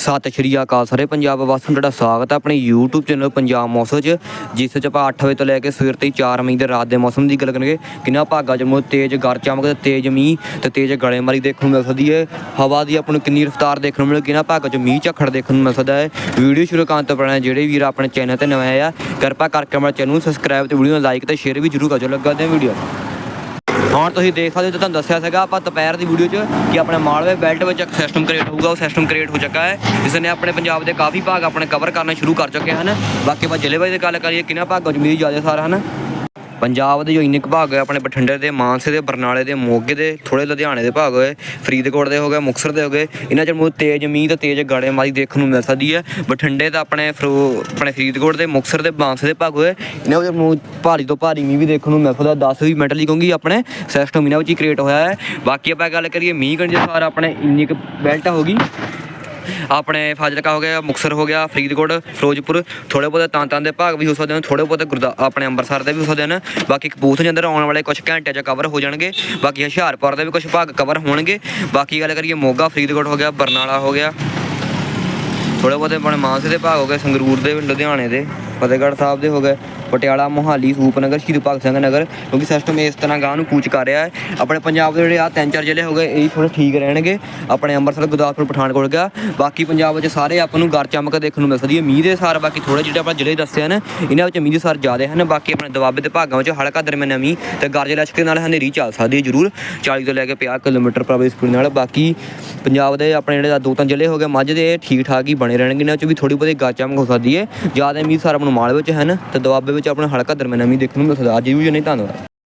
ਸਤਿ ਸ਼੍ਰੀ ਅਕਾਲ ਸਾਰੇ ਪੰਜਾਬ ਵਾਸੀਆਂ ਨੂੰ ਤੁਹਾਡਾ ਸਵਾਗਤ ਹੈ ਆਪਣੇ YouTube ਚੈਨਲ ਪੰਜਾਬ ਮੌਸਮ 'ਚ, ਜਿਸ 'ਚ ਆਪਾਂ 8 ਵਜੇ ਤੋਂ ਲੈ ਕੇ ਸਵੇਰ ਤੱਕ 4 ਮਈ ਦੇ ਰਾਤ ਦੇ ਮੌਸਮ ਦੀ ਗੱਲ ਕਰਾਂਗੇ। ਕਿੰਨਾ ਭਾਗਾ ਚ ਤੇਜ਼ ਗਰ ਚਮਕ ਤੇ ਤੇਜ਼ ਮੀਂਹ ਤੇ ਤੇਜ਼ ਗੜੇਮਾਰੀ ਦੇਖਣ ਨੂੰ ਮਿਲ ਸਕਦੀ ਹੈ। ਹਵਾ ਦੀ ਆਪਾਂ ਨੂੰ ਕਿੰਨੀ ਰਫ਼ਤਾਰ ਦੇਖਣ ਨੂੰ ਮਿਲ, ਕਿੰਨਾ ਭਾਗਾ ਚ ਮੀਂਹ ਝੱਖੜ ਦੇਖਣ ਨੂੰ ਮਿਲ ਸਕਦਾ ਹੈ। ਵੀਡੀਓ ਸ਼ੁਰੂ ਕਰਨ ਤੋਂ ਪਹਿਲਾਂ ਜਿਹੜੇ ਵੀਰ ਆਪਣੇ ਚੈਨਲ ਤੇ ਨਵੇਂ ਆ, ਕਿਰਪਾ ਕਰਕੇ ਆਪਣੇ ਚੈਨਲ ਨੂੰ ਸਬਸਕ੍ਰਾਈਬ ਤੇ ਵੀਡੀਓ ਨੂੰ ਲਾਈਕ ਤੇ ਸ਼ੇਅਰ ਵੀ ਜਰੂਰ ਕਰਜੋ ਲੱਗਦੇ ਵੀਡੀਓ ਹੁਣ ਤੁਸੀਂ ਦੇਖ ਸਕਦੇ ਹੋ ਤੇ ਤੁਹਾਨੂੰ ਦੱਸਿਆ ਸੀਗਾ, ਆਪਾਂ ਦੁਪਹਿਰ ਦੀ ਵੀਡੀਓ 'ਚ ਕਿ ਆਪਣੇ ਮਾਲਵੇ ਬੈਲਟ ਵਿੱਚ ਇੱਕ ਸਿਸਟਮ ਕ੍ਰੀਏਟ ਹੋਊਗਾ, ਉਹ ਸਿਸਟਮ ਕ੍ਰੀਏਟ ਹੋ ਚੁੱਕਾ ਹੈ, ਜਿਸ ਨੇ ਆਪਣੇ ਪੰਜਾਬ ਦੇ ਕਾਫੀ ਭਾਗ ਆਪਣੇ ਕਵਰ ਕਰਨਾ ਸ਼ੁਰੂ ਕਰ ਚੁੱਕੇ ਹਨ। ਬਾਕੀ ਆਪਾਂ ਜ਼ਿਲ੍ਹੇ ਵਾਈਜ਼ ਗੱਲ ਕਰੀਏ ਕਿਹਨਾਂ ਭਾਗਾਂ? 'ਚ ਮੀਂਹ ਜ਼ਿਆਦਾ ਸਾਰਾ ਹਨ। ਪੰਜਾਬ ਦੇ ਜੋ ਇੰਨੇ ਕੁ ਭਾਗ ਹੋਏ ਆਪਣੇ ਬਠਿੰਡੇ ਦੇ, ਮਾਨਸੇ ਦੇ, ਬਰਨਾਲੇ ਦੇ, ਮੋਗੇ ਦੇ ਥੋੜੇ ਲੁਧਿਆਣੇ ਦੇ ਭਾਗ ਹੋਏ, ਫਰੀਦਕੋਟ ਦੇ ਹੋ ਗਏ, ਮੁਕਤਸਰ ਦੇ ਹੋ ਗਏ, ਇਹਨਾਂ 'ਚ ਬਹੁਤ ਤੇਜ਼ ਮੀਂਹ ਤੇ ਤੇਜ਼ ਗੜੇਮਾਰੀ ਦੇਖਣ ਨੂੰ ਮਿਲ ਸਕਦੀ ਹੈ। ਬਠਿੰਡੇ ਦਾ ਆਪਣੇ ਫਰੋ- ਆਪਣੇ ਫਰੀਦਕੋਟ ਦੇ, ਮੁਕਤਸਰ ਦੇ, ਮਾਨਸੇ ਦੇ ਭਾਗ ਹੋਏ, ਇਹਨਾਂ ਵਿੱਚ ਮੂੰਹ ਭਾਰੀ ਤੋਂ ਭਾਰੀ ਮੀਂਹ ਵੀ ਦੇਖਣ ਨੂੰ ਮਿਲ ਸਕਦਾ। 10 ਵੀ ਮਿੰਟ ਲਈ ਕਿਉਂਕਿ ਆਪਣੇ ਸਿਸਟਮ ਇਹਨਾਂ ਵਿੱਚ ਹੀ ਕ੍ਰੀਏਟ ਹੋਇਆ ਹੈ। ਬਾਕੀ ਆਪਾਂ ਗੱਲ ਕਰੀਏ ਮੀਂਹ ਕੰਡੇ ਸਾਰ ਆਪਣੇ ਇੰਨੀ ਕੁ ਬੈਲਟ ਹੋ ਗਈ। ਆਪਣੇ ਫਾਜ਼ਿਲਕਾ ਹੋ ਗਿਆ, ਮੁਕਤਸਰ ਹੋ ਗਿਆ, ਫਰੀਦਕੋਟ, ਫਿਰੋਜ਼ਪੁਰ ਥੋੜੇ ਬਹੁਤੇ ਤਾਂ ਤਾਂ ਦੇ ਭਾਗ ਵੀ ਹੋ ਸਕਦੇ ਹਨ ਥੋੜੇ ਬਹੁਤੇ ਗੁਰਦਾ, ਆਪਣੇ ਅੰਮ੍ਰਿਤਸਰ ਦੇ ਵੀ ਹੋ ਸਕਦੇ ਨੇ, ਬਾਕੀ ਕਪੂਰਥਲੇ ਦੇ ਅੰਦਰ ਆਉਣ ਵਾਲੇ ਕੁਝ ਘੰਟਿਆਂ 'ਚ ਕਵਰ ਹੋ ਜਾਣਗੇ, ਬਾਕੀ ਹੁਸ਼ਿਆਰਪੁਰ ਦੇ ਵੀ ਕੁਝ ਭਾਗ ਕਵਰ ਹੋਣਗੇ, ਬਾਕੀ ਗੱਲ ਕਰੀਏ ਮੋਗਾ, ਫਰੀਦਕੋਟ ਹੋ ਗਿਆ, ਬਰਨਾਲਾ ਹੋ ਗਿਆ ਥੋੜੇ ਬਹੁਤੇ ਆਪਣੇ ਮਾਨਸੇ ਦੇ ਭਾਗ ਹੋ ਗਏ, ਸੰਗਰੂਰ ਦੇ, ਲੁਧਿਆਣੇ ਦੇ, ਫਤਿਹਗੜ੍ਹ ਸਾਹਿਬ ਦੇ ਹੋ ਗਏ ਪਟਿਆਲਾ, ਮੋਹਾਲੀ, ਰੂਪਨਗਰ, ਸ਼ਹੀਦ ਭਗਤ ਸਿੰਘ ਨਗਰ ਕਿਉਂਕਿ ਸਿਸਟਮ ਇਸ ਤਰ੍ਹਾਂ ਗਾਂ ਨੂੰ ਕੂਚ ਕਰ ਰਿਹਾ ਹੈ। ਆਪਣੇ ਪੰਜਾਬ ਦੇ ਜਿਹੜੇ ਆ ਤਿੰਨ ਚਾਰ ਜ਼ਿਲ੍ਹੇ ਹੋ ਗਏ, ਇਹ ਥੋੜੇ ਠੀਕ ਰਹਿਣਗੇ। ਆਪਣੇ ਅੰਮ੍ਰਿਤਸਰ, ਗੁਰਦਾਸਪੁਰ, ਪਠਾਨਕੋਟ ਗਿਆ। ਬਾਕੀ ਪੰਜਾਬ ਵਿੱਚ ਸਾਰੇ ਆਪਾਂ ਨੂੰ ਗਰ ਚਮਕ ਦੇਖਣ ਨੂੰ ਮਿਲ ਸਕਦੀ ਹੈ। ਮੀਂਹ ਦੇ ਸਾਰ ਬਾਕੀ ਥੋੜੇ ਜਿਹੜੇ ਆਪਾਂ ਜ਼ਿਲ੍ਹੇ ਦੱਸੇ ਹਨ, ਇਹਨਾਂ ਵਿੱਚ ਮੀਂਹ ਦੇ ਸਾਰ ਜ਼ਿਆਦਾ ਹਨ। ਬਾਕੀ ਆਪਣੇ ਦੁਆਬੇ ਦੇ ਭਾਗਾਂ ਵਿੱਚ ਹਲਕਾ ਦਰਮਿਆਨਾ ਮੀਂਹ ਤੇ ਗਰਜ ਲਸ਼ਕਰ ਨਾਲ ਹਨੇਰੀ ਚੱਲ ਸਕਦੀ ਹੈ ਜ਼ਰੂਰ। 40 ਤੋਂ ਲੈ ਕੇ 50 ਕਿਲੋਮੀਟਰ ਪ੍ਰਤੀ ਸਪੀਡ ਨਾਲ। ਬਾਕੀ ਪੰਜਾਬ ਦੇ ਆਪਣੇ ਜਿਹੜੇ ਦੋ ਤਿੰਨ ਜ਼ਿਲ੍ਹੇ ਹੋ ਗਏ, ਮੱਝ ਦੇ ਇਹ ਠੀਕ ਠਾਕ ਹੀ ਬਣੇ ਰਹਿਣਗੇ। ਇਹਨਾਂ ਵਿੱਚ ਵੀ ਥੋੜੀ ਬਹੁਤੀ ਗਰ ਚਮਕ ਹੋ ਸਕਦੀ ਹੈ। ਜ਼ਿਆਦਾ ਮੀਂਹ ਸਾਰ ਆਪਾਂ ਨੂੰ ਮਾਲ ਵਿੱਚ ਹਨ ਤੇ ਦੁਆਬੇ ਵਿੱਚ ਆਪਣਾ ਹਲਕਾ ਦਰਮਿਆਨਾ ਮੀਂਹ ਦੇਖਣ ਨੂੰ ਮਿਲ ਸਕਦਾ। ਅੱਜ ਵੀ ਨਹੀਂ ਧੰਨਵਾਦ।